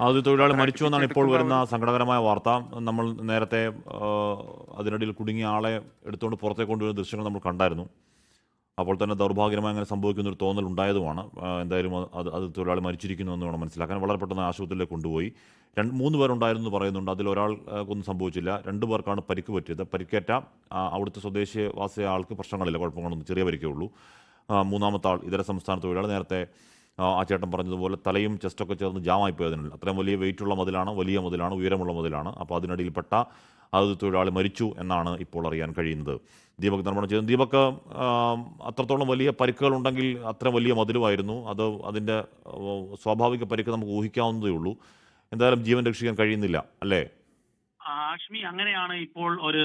അത് തൊഴിലാളി മരിച്ചു എന്നാണ് ഇപ്പോൾ വരുന്ന സങ്കടകരമായ വാർത്ത. നമ്മൾ നേരത്തെ അതിനിടയിൽ കുടുങ്ങിയ ആളെ എടുത്തുകൊണ്ട് പുറത്തേക്ക് കൊണ്ടുവരുന്ന ദൃശ്യങ്ങൾ നമ്മൾ കണ്ടായിരുന്നു. അപ്പോൾ തന്നെ ദൗർഭാഗ്യമായി അങ്ങനെ സംഭവിക്കുന്ന ഒരു തോന്നൽ ഉണ്ടായതുമാണ്. എന്തായാലും അത് അത് തൊഴിലാളി മരിച്ചിരിക്കുന്നു എന്ന് വേണം മനസ്സിലാക്കാൻ. വളരെ പെട്ടെന്ന് ആശുപത്രിയിലേക്ക് കൊണ്ടുപോയി. രണ്ട് മൂന്ന് പേരുണ്ടായിരുന്നു എന്ന് പറയുന്നുണ്ട്. അതിൽ ഒരാൾക്കൊന്നും സംഭവിച്ചില്ല. രണ്ട് പേർക്കാണ് പരിക്ക് പറ്റിയത്. പരിക്കേറ്റ അവിടുത്തെ സ്വദേശവാസിയ ആൾക്ക് പ്രശ്നങ്ങളില്ല. കുഴപ്പങ്ങളൊന്നും ചെറിയ പരിക്കേ ഉള്ളൂ. മൂന്നാമത്തെ ആൾ ഇതര സംസ്ഥാന തൊഴിലാളി നേരത്തെ ആ, ചേട്ടൻ പറഞ്ഞതുപോലെ തലയും ചെസ്റ്റൊക്കെ ചേർന്ന് ജാമായി പോയതിനാൽ അത്രയും വലിയ വെയിറ്റുള്ള മതിലാണ് വലിയ മതിലാണ് ഉയരമുള്ള മതിലാണ്. അപ്പോൾ അതിനിടയിൽപ്പെട്ട അതത് തൊഴിലാളി മരിച്ചു എന്നാണ് ഇപ്പോൾ അറിയാൻ കഴിയുന്നത്. ദീപക് നിർമ്മാണം ചെയ്തത് ദീപക് അത്രത്തോളം വലിയ പരിക്കുകൾ ഉണ്ടെങ്കിൽ അത്ര വലിയ മതിലുമായിരുന്നു. അത് അതിന്റെ സ്വാഭാവിക പരിക്ക് നമുക്ക് ഊഹിക്കാവുന്നതേ ഉള്ളൂ. എന്തായാലും ജീവൻ രക്ഷിക്കാൻ കഴിയുന്നില്ല അല്ലേ? ആഷ്മി അങ്ങനെയാണ് ഇപ്പോൾ ഒരു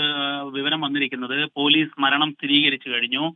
വിവരം വന്നിരിക്കുന്നത്. പോലീസ് മരണം സ്ഥിരീകരിച്ചു കഴിഞ്ഞു.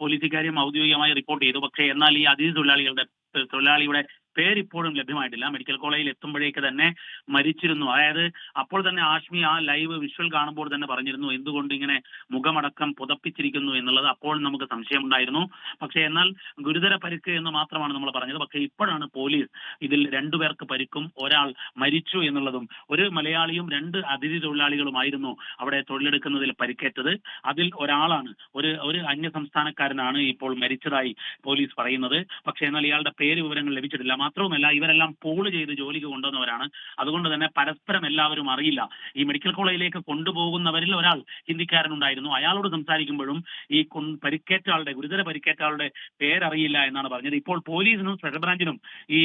പോലീസ് ഇക്കാര്യം ഔദ്യോഗികമായി റിപ്പോർട്ട് ചെയ്തു. പക്ഷേ എന്നാൽ ഈ അതിഥി തൊഴിലാളികളുടെ തൊഴിലാളിയുടെ പേരിപ്പോഴും ലഭ്യമായിട്ടില്ല. മെഡിക്കൽ കോളേജിൽ എത്തുമ്പോഴേക്ക് തന്നെ മരിച്ചിരുന്നു. അതായത് അപ്പോൾ തന്നെ ആഷ്മി ആ ലൈവ് വിഷ്വൽ കാണുമ്പോൾ തന്നെ പറഞ്ഞിരുന്നു എന്തുകൊണ്ട് ഇങ്ങനെ മുഖമടക്കം പുതപ്പിച്ചിരിക്കുന്നു? എന്നുള്ളത് അപ്പോൾ നമുക്ക് സംശയമുണ്ടായിരുന്നു. പക്ഷേ എന്നാൽ ഗുരുതര പരിക്ക് എന്ന് മാത്രമാണ് നമ്മൾ പറഞ്ഞത്. പക്ഷേ ഇപ്പോഴാണ് പോലീസ് ഇതിൽ രണ്ടുപേർക്ക് പരിക്കും ഒരാൾ മരിച്ചു എന്നുള്ളതും ഒരു മലയാളിയും രണ്ട് അതിഥി തൊഴിലാളികളുമായിരുന്നു അവിടെ തൊഴിലെടുക്കുന്നതിൽ പരിക്കേറ്റത്. അതിൽ ഒരാളാണ് ഒരു ഒരു അന്യ സംസ്ഥാനക്കാരനാണ് ഇപ്പോൾ മരിച്ചതായി പോലീസ് പറയുന്നത്. പക്ഷേ എന്നാൽ ഇയാളുടെ പേര് വിവരങ്ങൾ ലഭിച്ചിട്ടില്ല. മാത്രവുമല്ല ഇവരെല്ലാം പോൾ ചെയ്ത് ജോലിക്ക് കൊണ്ടുവന്നവരാണ്. അതുകൊണ്ട് തന്നെ പരസ്പരം എല്ലാവരും അറിയില്ല. ഈ മെഡിക്കൽ കോളേജിലേക്ക് കൊണ്ടുപോകുന്നവരിൽ ഒരാൾ ഹിന്ദിക്കാരനുണ്ടായിരുന്നു. അയാളോട് സംസാരിക്കുമ്പോഴും ഈ പരിക്കേറ്റ ആളുടെ ഗുരുതര പരിക്കേറ്റ ആളുടെ പേരറിയില്ല എന്നാണ് പറഞ്ഞത്. ഇപ്പോൾ പോലീസിനും സ്പെഷ്യൽ ബ്രാഞ്ചിനും ഈ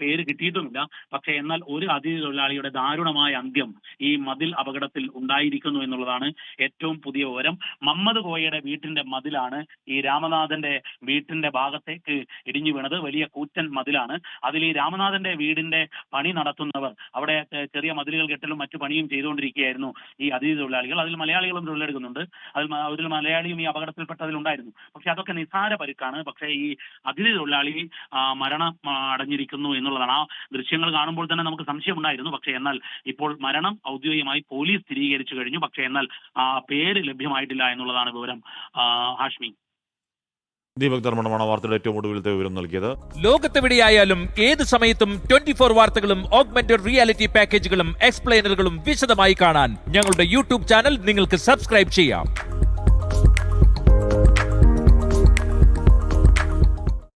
പേര് കിട്ടിയിട്ടുമില്ല. പക്ഷേ എന്നാൽ ഒരു അതിഥി തൊഴിലാളിയുടെ ദാരുണമായ അന്ത്യം ഈ മതിൽ അപകടത്തിൽ ഉണ്ടായിരിക്കുന്നു എന്നുള്ളതാണ് ഏറ്റവും പുതിയ വിവരം. മമ്മദ് കോയയുടെ വീട്ടിന്റെ മതിലാണ് ഈ രാമനാഥന്റെ വീട്ടിന്റെ ഭാഗത്തേക്ക് ഇടിഞ്ഞു വീണത്. വലിയ കൂറ്റൻ മതിലാണ്. അതിൽ ഈ രാമനാഥന്റെ വീടിന്റെ പണി നടത്തുന്നവർ അവിടെ ചെറിയ മതിലുകൾ കെട്ടലും മറ്റു പണിയും ചെയ്തുകൊണ്ടിരിക്കുകയായിരുന്നു ഈ അതിഥി തൊഴിലാളികൾ. അതിൽ മലയാളികളും തൊഴിലെടുക്കുന്നുണ്ട്. അതിൽ ഒരു മലയാളിയും ഈ അപകടത്തിൽപ്പെട്ടതിലുണ്ടായിരുന്നു പക്ഷെ അതൊക്കെ നിസ്സാര പരുക്കാണ്. പക്ഷെ ഈ അതിഥി തൊഴിലാളി മരണം അടഞ്ഞിരിക്കുന്നു എന്നുള്ളതാണ്. ആ ദൃശ്യങ്ങൾ കാണുമ്പോൾ തന്നെ നമുക്ക് സംശയമുണ്ടായിരുന്നു. പക്ഷെ എന്നാൽ ഇപ്പോൾ മരണം ഔദ്യോഗികമായി പോലീസ് സ്ഥിരീകരിച്ചു കഴിഞ്ഞു. പക്ഷേ എന്നാൽ പേര് ലഭ്യമായിട്ടില്ല എന്നുള്ളതാണ് വിവരം. ഹാഷ്മി. ദീപക് ധർമ്മണമാണ് വാർത്തയുടെ ഏറ്റവും ഒടുവിലത്തെ വിവരം നൽകിയത്. ലോകത്തെവിടെയായാലും ഏത് സമയത്തും ട്വന്റി ഫോർ വാർത്തകളും ഓഗ്മെന്റഡ് റിയാലിറ്റി പാക്കേജുകളും എക്സ്പ്ലെയിനറുകളും വിശദമായി കാണാൻ ഞങ്ങളുടെ യൂട്യൂബ് ചാനൽ നിങ്ങൾക്ക് സബ്സ്ക്രൈബ് ചെയ്യാം.